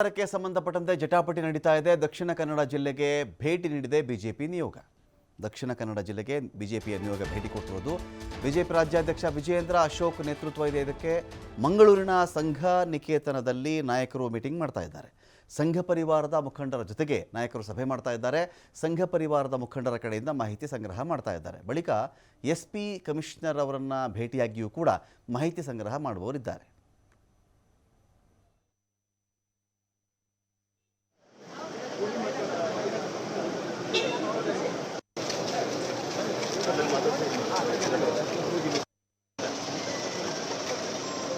ಸರ್ಕಾರಕ್ಕೆ ಸಂಬಂಧಪಟ್ಟಂತೆ ಜಟಾಪಟಿ ನಡೀತಾ ಇದೆ. ದಕ್ಷಿಣ ಕನ್ನಡ ಜಿಲ್ಲೆಗೆ ಭೇಟಿ ನೀಡಿದೆ ಬಿಜೆಪಿ ನಿಯೋಗ. ದಕ್ಷಿಣ ಕನ್ನಡ ಜಿಲ್ಲೆಗೆ ಬಿಜೆಪಿಯ ನಿಯೋಗ ಭೇಟಿ ಕೊಟ್ಟಿರೋದು ಬಿಜೆಪಿ ರಾಜ್ಯಾಧ್ಯಕ್ಷ ವಿಜಯೇಂದ್ರ ಅಶೋಕ್ ನೇತೃತ್ವ ಇದೆ. ಇದಕ್ಕೆ ಮಂಗಳೂರಿನ ಸಂಘ ನಿಕೇತನದಲ್ಲಿ ನಾಯಕರು ಮೀಟಿಂಗ್ ಮಾಡ್ತಾ ಇದ್ದಾರೆ. ಸಂಘ ಪರಿವಾರದ ಮುಖಂಡರ ಜೊತೆಗೆ ನಾಯಕರು ಸಭೆ ಮಾಡ್ತಾ ಇದ್ದಾರೆ. ಸಂಘ ಪರಿವಾರದ ಮುಖಂಡರ ಕಡೆಯಿಂದ ಮಾಹಿತಿ ಸಂಗ್ರಹ ಮಾಡ್ತಾ ಇದ್ದಾರೆ. ಬಳಿಕ ಎಸ್ ಪಿ ಕಮಿಷನರ್ ಅವರನ್ನು ಭೇಟಿಯಾಗಿಯೂ ಕೂಡ ಮಾಹಿತಿ ಸಂಗ್ರಹ ಮಾಡುವವರಿದ್ದಾರೆ.